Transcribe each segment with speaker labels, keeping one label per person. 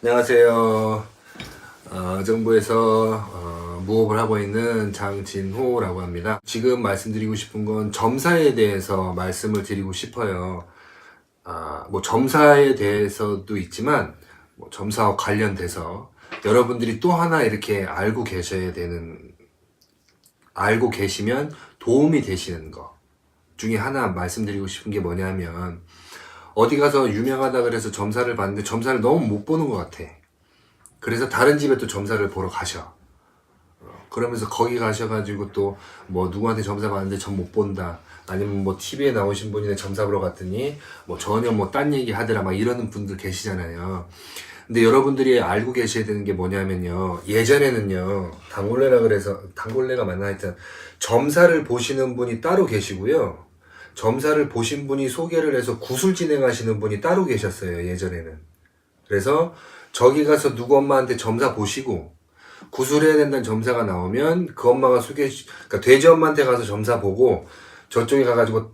Speaker 1: 안녕하세요. 어, 정부에서 어, 무업을 하고 있는 장진호라고 합니다. 지금 말씀드리고 싶은 건 점사에 대해서 말씀을 드리고 싶어요. 아, 뭐 점사에 대해서도 있지만 뭐 점사와 관련돼서 여러분들이 또 하나 이렇게 알고 계셔야 되는 알고 계시면 도움이 되시는 거 중에 하나 말씀드리고 싶은 게 뭐냐면 어디 가서 유명하다 그래서 점사를 봤는데 점사를 너무 못 보는 것 같아. 그래서 다른 집에 또 점사를 보러 가셔. 어, 그러면서 거기 가셔가지고 또 뭐 누구한테 점사 봤는데 점못 본다. 아니면 뭐 TV에 나오신 분이네 점사 보러 갔더니 뭐 전혀 뭐 딴 얘기 하더라 막 이러는 분들 계시잖아요. 근데 여러분들이 알고 계셔야 되는 게 뭐냐면요. 예전에는요. 단골레라 그래서 단골레가 맞나 하여튼 점사를 보시는 분이 따로 계시고요. 점사를 보신 분이 소개를 해서 구술 진행하시는 분이 따로 계셨어요. 예전에는. 그래서 저기 가서 누구 엄마한테 점사 보시고 구술해야 된다는 점사가 나오면 그 엄마가 소개, 그러니까 돼지 엄마한테 가서 점사 보고 저쪽에 가가지고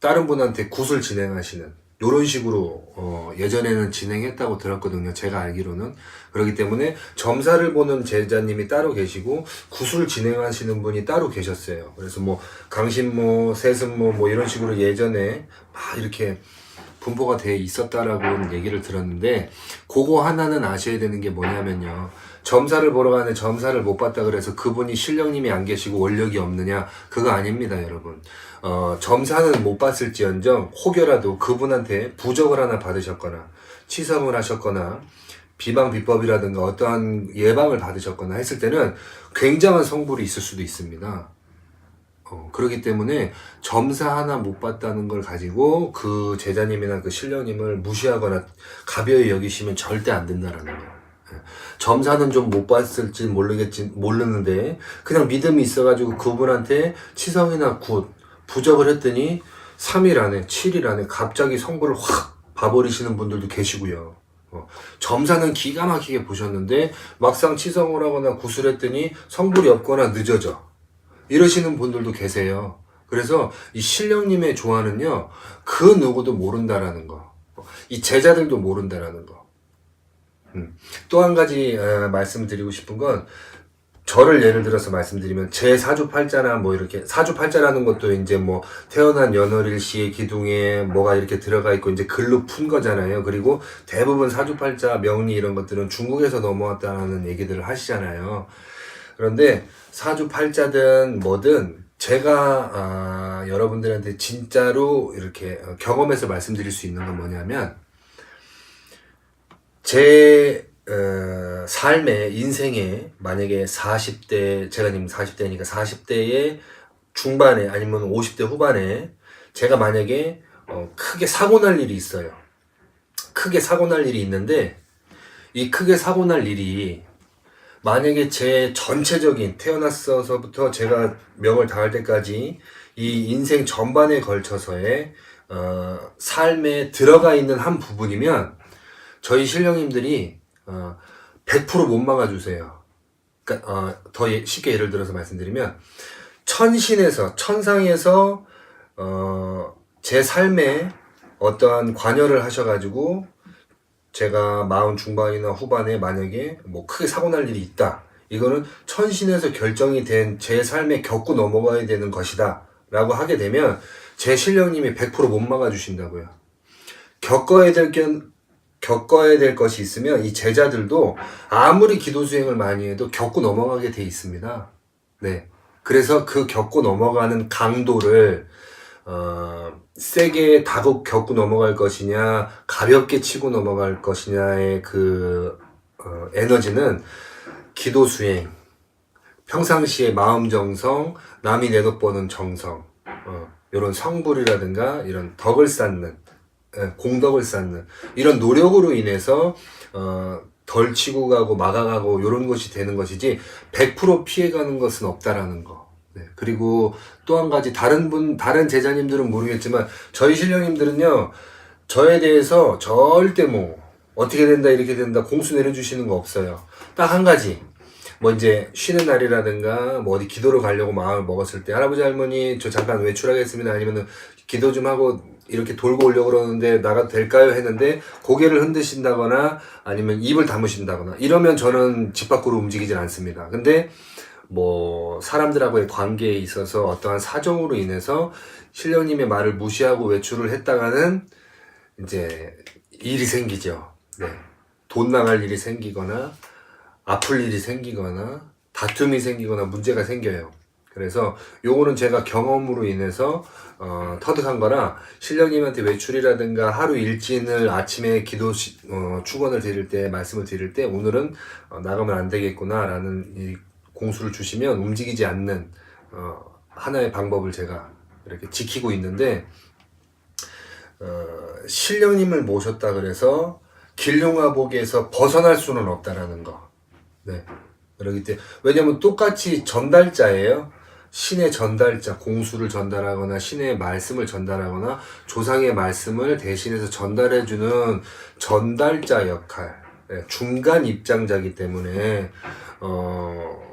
Speaker 1: 다른 분한테 구술 진행하시는 요런 식으로 어, 예전에는 진행했다고 들었거든요. 제가 알기로는 그렇기 때문에 점사를 보는 제자님이 따로 계시고 구술 진행하시는 분이 따로 계셨어요. 그래서 뭐 강신모, 세승모 뭐 이런 식으로 예전에 막 이렇게 분포가 돼 있었다라고 얘기를 들었는데 그거 하나는 아셔야 되는 게 뭐냐면요. 점사를 보러 가는데 점사를 못 봤다 그래서 그분이 신령님이 안 계시고 원력이 없느냐? 그거 아닙니다 여러분. 어, 점사는 못 봤을지언정 혹여라도 그분한테 부적을 하나 받으셨거나 치성을 하셨거나 비방 비법이라든가 어떠한 예방을 받으셨거나 했을 때는 굉장한 성불이 있을 수도 있습니다. 어, 그렇기 때문에 점사 하나 못 봤다는 걸 가지고 그 제자님이나 그 신령님을 무시하거나 가벼이 여기시면 절대 안 된다라는 거예요. 예. 점사는 좀 못 봤을지 모르겠지 모르는데 그냥 믿음이 있어가지고 그분한테 치성이나 굿 부적을 했더니 3일 안에 7일 안에 갑자기 성부를 확 봐버리시는 분들도 계시고요. 어, 점사는 기가 막히게 보셨는데 막상 치성을 하거나 구슬했더니 성불이 없거나 늦어져. 이러시는 분들도 계세요. 그래서 이 신령님의 조화는요, 그 누구도 모른다라는 거. 이 제자들도 모른다라는 거. 음. 또한 가지 어, 말씀드리고 싶은 건 저를 예를 들어서 말씀드리면 제 사주팔자나 뭐 이렇게 사주팔자라는 것도 이제 뭐 태어난 연월일 시의 기둥에 뭐가 이렇게 들어가 있고 이제 글로 푼 거잖아요. 그리고 대부분 사주팔자 명리 이런 것들은 중국에서 넘어왔다는 얘기들을 하시잖아요. 그런데 사주팔자든 뭐든 제가 아, 여러분들한테 진짜로 이렇게 어, 경험해서 말씀드릴 수 있는 건 뭐냐면 제 어, 삶의 인생에 만약에 40대 제가 지금 40대니까 40대의 중반에 아니면 50대 후반에 제가 만약에 어, 크게 사고 날 일이 있어요. 크게 사고 날 일이 있는데 이 크게 사고 날 일이 만약에 제 전체적인 태어났어서부터 제가 명을 다할 때까지 이 인생 전반에 걸쳐서의 어, 삶에 들어가 있는 한 부분이면 저희 신령님들이 어, 100%못 막아주세요. 그러니까 어, 더 예- 쉽게 예를 들어서 말씀드리면 천신에서 천상에서 어, 제 삶에 어떠한 관여를 하셔가지고 제가 마흔 중반이나 후반에 만약에 뭐 크게 사고 날 일이 있다. 이거는 천신에서 결정이 된 제 삶에 겪고 넘어가야 되는 것이다. 라고 하게 되면 제 신령님이 100%못 막아주신다고요. 겪어야 될 견, 겪어야 될 것이 있으면 이 제자들도 아무리 기도 수행을 많이 해도 겪고 넘어가게 돼 있습니다. 네. 그래서 그 겪고 넘어가는 강도를 어, 세게 다독 겪고 넘어갈 것이냐, 가볍게 치고 넘어갈 것이냐의 그 어, 에너지는 기도 수행, 평상시에 마음 정성, 남이 내덕 보는 정성, 어, 이런 성불이라든가 이런 덕을 쌓는 예, 공덕을 쌓는 이런 노력으로 인해서 어, 덜 치고 가고 막아가고 이런 것이 되는 것이지 100% 피해가는 것은 없다라는 거. 네, 그리고 또 한 가지 다른 분 다른 제자님들은 모르겠지만 저희 신령님들은요 저에 대해서 절대 뭐 어떻게 된다 이렇게 된다 공수 내려주시는 거 없어요. 딱 한 가지 뭐 이제 쉬는 날이라든가 뭐 어디 기도를 가려고 마음을 먹었을 때 할아버지 할머니 저 잠깐 외출하겠습니다 아니면은 기도 좀 하고 이렇게 돌고 오려고 그러는데 나가도 될까요? 했는데 고개를 흔드신다거나 아니면 입을 다무신다거나 이러면 저는 집 밖으로 움직이질 않습니다. 근데 뭐 사람들하고의 관계에 있어서 어떠한 사정으로 인해서 신령님의 말을 무시하고 외출을 했다가는 이제 일이 생기죠. 네. 돈 나갈 일이 생기거나 아플 일이 생기거나 다툼이 생기거나 문제가 생겨요. 그래서 요거는 제가 경험으로 인해서 어, 터득한 거라 신령님한테 외출이라든가 하루 일진을 아침에 기도 시, 어, 축원을 드릴 때 말씀을 드릴 때 오늘은 어, 나가면 안 되겠구나라는 이 공수를 주시면 움직이지 않는 어, 하나의 방법을 제가 이렇게 지키고 있는데 어, 신령님을 모셨다 그래서 길룡화복에서 벗어날 수는 없다라는 거. 네. 그러기 때문에 왜냐면 똑같이 전달자예요. 신의 전달자, 공수를 전달하거나 신의 말씀을 전달하거나 조상의 말씀을 대신해서 전달해주는 전달자 역할, 네, 중간 입장자기 때문에 어,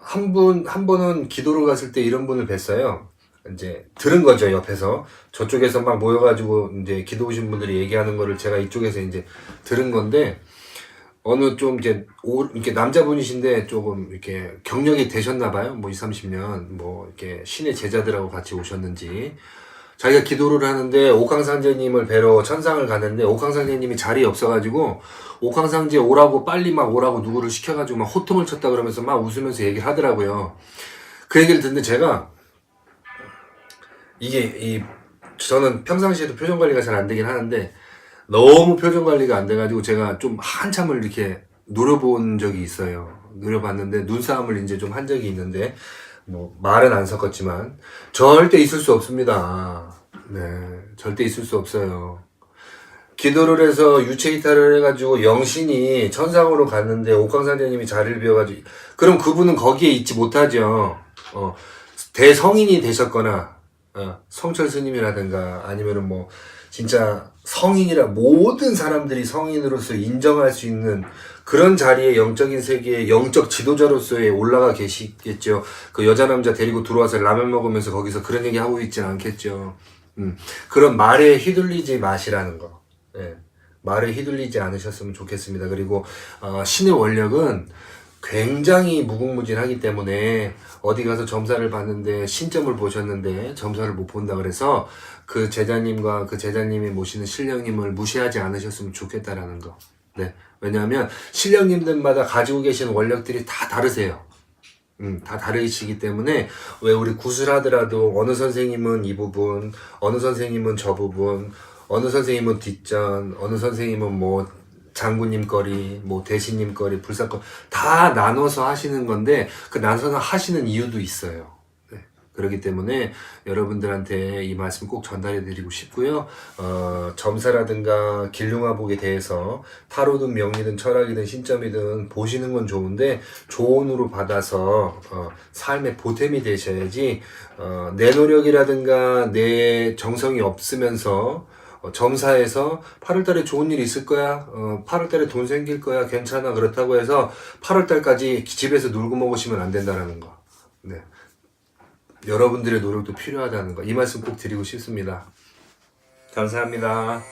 Speaker 1: 한 분, 한 번은 기도를 갔을 때 이런 분을 뵀어요. 이제 들은 거죠, 옆에서. 저쪽에서 막 모여가지고 이제 기도 오신 분들이 얘기하는 거를 제가 이쪽에서 이제 들은 건데, 어느 좀 이제 오, 이렇게 남자분이신데 조금 이렇게 경력이 되셨나 봐요. 뭐 20, 30년 뭐 이렇게 신의 제자들하고 같이 오셨는지 자기가 기도를 하는데 옥황상제님을 뵈러 천상을 갔는데 옥황상제님이 자리에 없어가지고 옥황상제 오라고 빨리 막 오라고 누구를 시켜가지고 막 호통을 쳤다 그러면서 막 웃으면서 얘기를 하더라고요. 그 얘기를 듣는데 제가 이게 이 저는 평상시에도 표정 관리가 잘 안 되긴 하는데 너무 표정 관리가 안 돼가지고 제가 좀 한참을 이렇게 노려본 적이 있어요. 노려봤는데 눈싸움을 이제 좀 한 적이 있는데 뭐 말은 안 섞었지만 절대 있을 수 없습니다. 네, 절대 있을 수 없어요. 기도를 해서 유체 이탈을 해가지고 영신이 천상으로 갔는데 옥황상제님이 자리를 비워가지고 그럼 그분은 거기에 있지 못하죠. 어, 대성인이 되셨거나 어, 성철 스님이라든가 아니면은 뭐 진짜 성인이라 모든 사람들이 성인으로서 인정할 수 있는 그런 자리에 영적인 세계에 영적 지도자로서의 올라가 계시겠죠. 그 여자 남자 데리고 들어와서 라면 먹으면서 거기서 그런 얘기 하고 있지는 않겠죠. 음, 그런 말에 휘둘리지 마시라는 거. 예. 말에 휘둘리지 않으셨으면 좋겠습니다. 그리고 어, 신의 원력은 굉장히 무궁무진하기 때문에 어디 가서 점사를 봤는데 신점을 보셨는데 점사를 못 본다 그래서 그 제자님과 그 제자님이 모시는 신령님을 무시하지 않으셨으면 좋겠다라는 거. 네. 왜냐하면 신령님들마다 가지고 계신 원력들이 다 다르세요. 음, 다 다르시기 때문에 왜 우리 구슬하더라도 어느 선생님은 이 부분, 어느 선생님은 저 부분, 어느 선생님은 뒷전, 어느 선생님은 뭐 장군님 거리, 뭐 대신님 거리, 불사거 다 나눠서 하시는 건데 그 나눠서 하시는 이유도 있어요. 네. 그렇기 때문에 여러분들한테 이 말씀 꼭 전달해 드리고 싶고요. 어, 점사라든가 길흉화복에 대해서 타로든 명리든 철학이든 신점이든 보시는 건 좋은데 조언으로 받아서 어, 삶의 보탬이 되셔야지 어, 내 노력이라든가 내 정성이 없으면서 어, 점사에서 8월달에 좋은 일 있을 거야. 어, 8월달에 돈 생길 거야. 괜찮아. 그렇다고 해서 8월달까지 집에서 놀고 먹으시면 안 된다는 거. 네. 여러분들의 노력도 필요하다는 거. 이 말씀 꼭 드리고 싶습니다. 감사합니다.